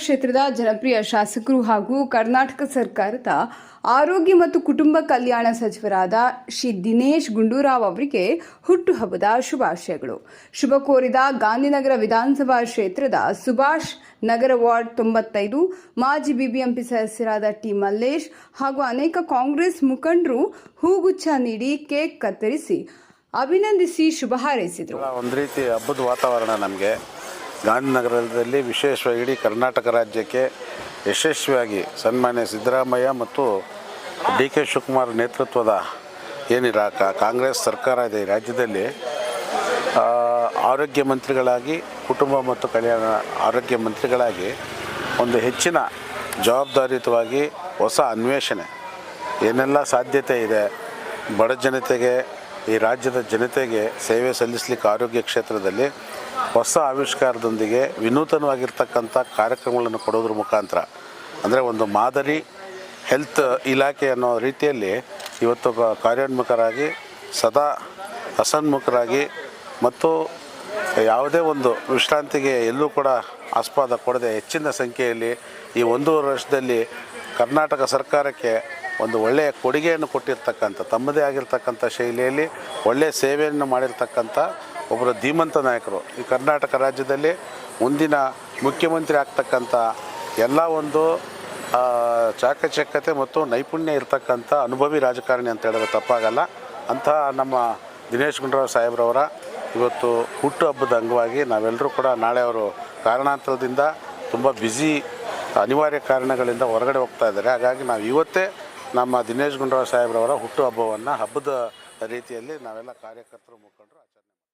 ಕ್ಷೇತ್ರದ ಜನಪ್ರಿಯ ಶಾಸಕರು ಹಾಗೂ ಕರ್ನಾಟಕ ಸರ್ಕಾರದ ಆರೋಗ್ಯ ಮತ್ತು ಕುಟುಂಬ ಕಲ್ಯಾಣ ಸಚಿವರಾದ ಶ್ರೀ ದಿನೇಶ್ ಗುಂಡೂರಾವ್ ಅವರಿಗೆ ಹುಟ್ಟುಹಬ್ಬದ ಶುಭಾಶಯಗಳು. ಶುಭ ಕೋರಿದ ಗಾಂಧಿನಗರ ವಿಧಾನಸಭಾ ಕ್ಷೇತ್ರದ ಸುಭಾಷ್ ನಗರ ವಾರ್ಡ್ ತೊಂಬತ್ತೈದು, ಮಾಜಿ ಬಿಬಿಎಂಪಿ ಸದಸ್ಯರಾದ ಟಿ ಮಲ್ಲೇಶ್ ಹಾಗೂ ಅನೇಕ ಕಾಂಗ್ರೆಸ್ ಮುಖಂಡರು ಹೂಗುಚ್ಛ ನೀಡಿ ಕೇಕ್ ಕತ್ತರಿಸಿ ಅಭಿನಂದಿಸಿ ಶುಭ ಹಾರೈಸಿದರು. ಒಂದು ರೀತಿ ಹಬ್ಬದ ವಾತಾವರಣ ನಮಗೆ. ಗಾಂಧಿನಗರದಲ್ಲಿ ವಿಶೇಷವಾಗಿ ಇಡೀ ಕರ್ನಾಟಕ ರಾಜ್ಯಕ್ಕೆ ಯಶಸ್ವಿಯಾಗಿ ಸನ್ಮಾನ್ಯ ಸಿದ್ದರಾಮಯ್ಯ ಮತ್ತು ಡಿ ಕೆ ಶಿವಕುಮಾರ್ ನೇತೃತ್ವದ ಏನಿರ ಕಾಂಗ್ರೆಸ್ ಸರ್ಕಾರ ಇದೆ ಈ ರಾಜ್ಯದಲ್ಲಿ. ಆರೋಗ್ಯ ಮಂತ್ರಿಗಳಾಗಿ, ಕುಟುಂಬ ಮತ್ತು ಕಲ್ಯಾಣ ಆರೋಗ್ಯ ಮಂತ್ರಿಗಳಾಗಿ ಒಂದು ಹೆಚ್ಚಿನ ಜವಾಬ್ದಾರಿಯುತವಾಗಿ ಹೊಸ ಅನ್ವೇಷಣೆ, ಏನೆಲ್ಲ ಸಾಧ್ಯತೆ ಇದೆ, ಬಡ ಜನತೆಗೆ ಈ ರಾಜ್ಯದ ಜನತೆಗೆ ಸೇವೆ ಸಲ್ಲಿಸಲಿಕ್ಕೆ ಆರೋಗ್ಯ ಕ್ಷೇತ್ರದಲ್ಲಿ ಹೊಸ ಆವಿಷ್ಕಾರದೊಂದಿಗೆ ವಿನೂತನವಾಗಿರ್ತಕ್ಕಂಥ ಕಾರ್ಯಕ್ರಮಗಳನ್ನು ಕೊಡೋದ್ರ ಮುಖಾಂತರ, ಅಂದರೆ ಒಂದು ಮಾದರಿ ಹೆಲ್ತ್ ಇಲಾಖೆ ಅನ್ನೋ ರೀತಿಯಲ್ಲಿ ಇವತ್ತು ಕಾರ್ಯೋನ್ಮುಖರಾಗಿ, ಸದಾ ಹಸನ್ಮುಖರಾಗಿ ಮತ್ತು ಯಾವುದೇ ಒಂದು ವಿಶ್ರಾಂತಿಗೆ ಎಲ್ಲೂ ಕೂಡ ಆಸ್ಪಾದ ಕೊಡದೆ ಹೆಚ್ಚಿನ ಸಂಖ್ಯೆಯಲ್ಲಿ ಈ ಒಂದೂವರೆ ವರ್ಷದಲ್ಲಿ ಕರ್ನಾಟಕ ಸರ್ಕಾರಕ್ಕೆ ಒಂದು ಒಳ್ಳೆಯ ಕೊಡುಗೆಯನ್ನು ಕೊಟ್ಟಿರ್ತಕ್ಕಂಥ, ತಮ್ಮದೇ ಆಗಿರ್ತಕ್ಕಂಥ ಶೈಲಿಯಲ್ಲಿ ಒಳ್ಳೆಯ ಸೇವೆಯನ್ನು ಮಾಡಿರ್ತಕ್ಕಂಥ ಒಬ್ಬರು ಧೀಮಂತ ನಾಯಕರು. ಈ ಕರ್ನಾಟಕ ರಾಜ್ಯದಲ್ಲಿ ಮುಂದಿನ ಮುಖ್ಯಮಂತ್ರಿ ಆಗ್ತಕ್ಕಂಥ ಎಲ್ಲ ಒಂದು ಚಾಕಚಕ್ಯತೆ ಮತ್ತು ನೈಪುಣ್ಯ ಇರತಕ್ಕಂಥ ಅನುಭವಿ ರಾಜಕಾರಣಿ ಅಂತ ಹೇಳಿದ್ರೆ ತಪ್ಪಾಗಲ್ಲ. ಅಂತಹ ನಮ್ಮ ದಿನೇಶ್ ಗುಂಡೂರಾವ್ ಸಾಹೇಬ್ರವರ ಇವತ್ತು ಹುಟ್ಟುಹಬ್ಬದ ಅಂಗವಾಗಿ ನಾವೆಲ್ಲರೂ ಕೂಡ ನಾಳೆ ಅವರು ಕಾರಣಾಂತರದಿಂದ ತುಂಬ ಬ್ಯುಸಿ ಅನಿವಾರ್ಯ ಕಾರಣಗಳಿಂದ ಹೊರಗಡೆ ಹೋಗ್ತಾ ಇದ್ದಾರೆ. ಹಾಗಾಗಿ ನಾವು ಇವತ್ತೇ ನಮ್ಮ ದಿನೇಶ್ ಗುಂಡೂರಾವ್ ಸಾಹೇಬ್ರವರ ಹುಟ್ಟುಹಬ್ಬವನ್ನು ಹಬ್ಬದ ರೀತಿಯಲ್ಲಿ ನಾವೆಲ್ಲ ಕಾರ್ಯಕರ್ತರು ಮುಖಂಡರು ಆಚರಣೆ